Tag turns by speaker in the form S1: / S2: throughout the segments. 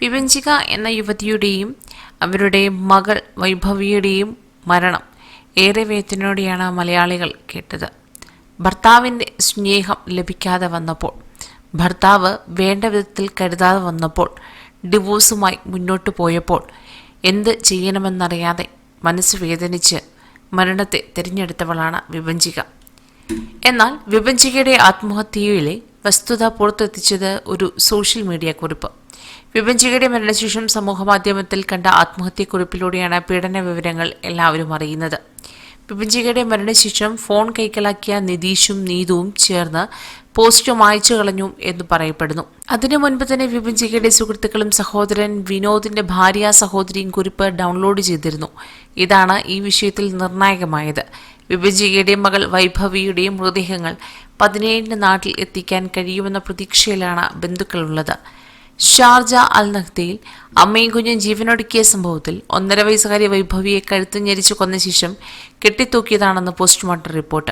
S1: വിവഞ്ചിക എന്ന യുവതിയുടെയും അവരുടെ മകൾ വൈഭവിയുടെയും മരണം ഏറെ വേദനയോടെയാണ് മലയാളികൾ കേട്ടത്. ഭർത്താവിന്റെ സ്നേഹം ലഭിക്കാതെ വന്നപ്പോൾ ഭർത്താവ് വേണ്ട വിധത്തിൽ കരുതാതെ വന്നപ്പോൾ ഡിവോഴ്സുമായി മുന്നോട്ട് പോയപ്പോൾ എന്ത് ചെയ്യണമെന്നറിയാതെ മനസ്സ് വേദനിച്ച് മരണത്തെ തിരഞ്ഞെടുത്തവളാണ് വിഭഞ്ചിക എന്നാൽ വിഭഞ്ചികയുടെ ആത്മഹത്യയിലെ വസ്തുത പുറത്തെത്തിച്ചത് ഒരു സോഷ്യൽ മീഡിയ കുറിപ്പ്. വിഭജികയുടെ മരണശേഷം സമൂഹമാധ്യമത്തിൽ കണ്ട ആത്മഹത്യക്കുറിപ്പിലൂടെയാണ് പീഡന വിവരങ്ങൾ എല്ലാവരും അറിയുന്നത്. വിപഞ്ചികയുടെ മരണശേഷം ഫോൺ കൈക്കലാക്കിയ നിതീഷും നീതുവും ചേർന്ന് പോസ്റ്റ് മായച്ചു കളഞ്ഞു എന്ന് പറയപ്പെടുന്നു. അതിനു മുൻപ് തന്നെ വിപഞ്ചികയുടെ സുഹൃത്തുക്കളും സഹോദരൻ വിനോദിന്റെ ഭാര്യ സഹോദരിയും കുറിപ്പ് ഡൗൺലോഡ് ചെയ്തിരുന്നു. ഇതാണ് ഈ വിഷയത്തിൽ നിർണായകമായത്. വിഭജികയുടെയും മകൾ വൈഭവിയുടെയും മൃതദേഹങ്ങൾ പതിനേഴിന് നാട്ടിൽ എത്തിക്കാൻ കഴിയുമെന്ന പ്രതീക്ഷയിലാണ് ബന്ധുക്കളുള്ളത്. ഷാർജ അൽ നഹ്ദയിൽ അമ്മയും കുഞ്ഞും ജീവനൊടുക്കിയ സംഭവത്തിൽ ഒന്നര വയസ്സുകാരി വൈഭവിയെ കഴുത്ത് ഞെരിച്ചു കൊന്ന ശേഷം കെട്ടിത്തൂക്കിയതാണെന്ന് പോസ്റ്റ്മോർട്ടം റിപ്പോർട്ട്.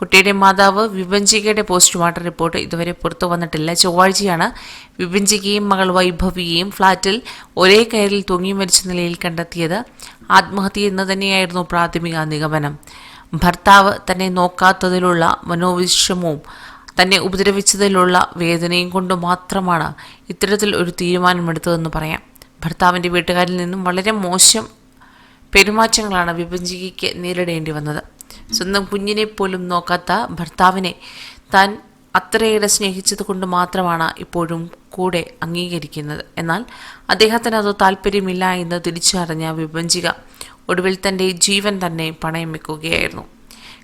S1: കുട്ടിയുടെ മാതാവ് വിഭഞ്ചികയുടെ പോസ്റ്റ്മോർട്ടം റിപ്പോർട്ട് ഇതുവരെ പുറത്തു വന്നിട്ടില്ല. ചൊവ്വാഴ്ചയാണ് വിഭഞ്ചികയും മകൾ വൈഭവിയെയും ഫ്ളാറ്റിൽ ഒരേ കയറിൽ തൂങ്ങി മരിച്ച നിലയിൽ കണ്ടെത്തിയത്. ആത്മഹത്യ എന്ന് തന്നെയായിരുന്നു പ്രാഥമിക നിഗമനം. ഭർത്താവ് തന്നെ നോക്കാത്തതിലുള്ള മനോവിഷമവും തന്നെ ഉപദ്രവിച്ചതിലുള്ള വേദനയും കൊണ്ട് മാത്രമാണ് ഇത്തരത്തിൽ ഒരു തീരുമാനമെടുത്തതെന്ന് പറയാം. ഭർത്താവിന്റെ വീട്ടുകാരിൽ നിന്നും വളരെ മോശം പെരുമാറ്റങ്ങളാണ് വിഭജിക്ക് നേരിടേണ്ടി വന്നത്. സ്വന്തം കുഞ്ഞിനെ പോലും നോക്കാത്ത ഭർത്താവിനെ താൻ അത്രയേറെ സ്നേഹിച്ചത് കൊണ്ട് മാത്രമാണ് ഇപ്പോഴും കൂടെ അംഗീകരിക്കുന്നത്. എന്നാൽ അദ്ദേഹത്തിന് അത് താല്പര്യമില്ല എന്ന് തിരിച്ചറിഞ്ഞ വിഭജിക ഒടുവിൽ തന്റെ ജീവൻ തന്നെ പണയം വെക്കുകയായിരുന്നു.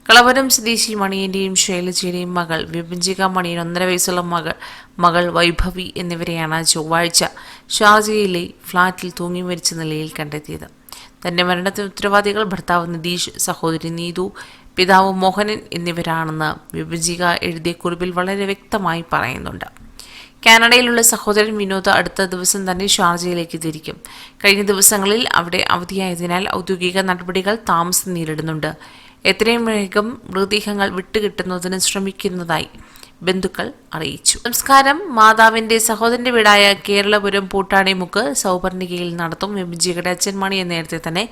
S1: കളവരം സ്വദേശി മണിയന്റെയും ശൈലജയുടെയും മകൾ വിഭജിക മണിയൻ ഒന്നര വയസ്സുള്ള മകൾ മകൾ വൈഭവി എന്നിവരെയാണ് ചൊവ്വാഴ്ച ഷാർജയിലെ ഫ്ലാറ്റിൽ തൂങ്ങി മരിച്ച നിലയിൽ കണ്ടെത്തിയത്. തന്റെ മരണത്തിന് ഉത്തരവാദികൾ ഭർത്താവ് നിതീഷ് സഹോദരി നീതു പിതാവ് മോഹനൻ എന്നിവരാണെന്ന് വിഭജിക എഴുതിയ കുറിപ്പിൽ വളരെ വ്യക്തമായി പറയുന്നുണ്ട്. കാനഡയിലുള്ള സഹോദരൻ വിനോദ് അടുത്ത ദിവസം തന്നെ ഷാർജയിലേക്ക് തിരിക്കും. കഴിഞ്ഞ ദിവസങ്ങളിൽ അവിടെ അവധിയായതിനാൽ ഔദ്യോഗിക നടപടികൾ താമസം നേരിടുന്നുണ്ട്. എത്രയും വേഗം മൃതദേഹങ്ങൾ വിട്ടുകിട്ടുന്നതിന് ശ്രമിക്കുന്നതായി ബന്ധുക്കൾ അറിയിച്ചു. സംസ്കാരം മാതാവിന്റെ സഹോദരന്റെ വീടായ കേരളപുരം പൂട്ടാണിമുക്ക് സൗപർണികയിൽ നടത്തും വിഭജികയുടെ അച്ഛൻ മണിയെ നേരത്തെ തന്നെ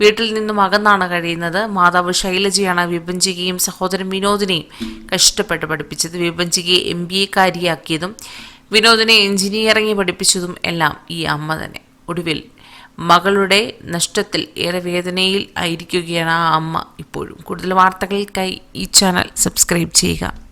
S1: വീട്ടിൽ നിന്നും അകന്നാണ് കഴിയുന്നത്. മാതാവ് ശൈലജയാണ് വിഭജികയും സഹോദരൻ വിനോദിനെയും കഷ്ടപ്പെട്ട് പഠിപ്പിച്ചത്. വിഭജികയെ എം ബി എക്കാരിയാക്കിയതും വിനോദിനെ എഞ്ചിനീയറിംഗ് പഠിപ്പിച്ചതും എല്ലാം ഈ അമ്മ തന്നെ. ഒടുവിൽ മകളുടെ നഷ്ടത്തിൽ ഏറെ വേദനയിൽ ആയിരിക്കുകയാണ് ആ അമ്മ ഇപ്പോഴും. കൂടുതൽ വാർത്തകൾക്കായി ഈ ചാനൽ സബ്സ്ക്രൈബ് ചെയ്യുക.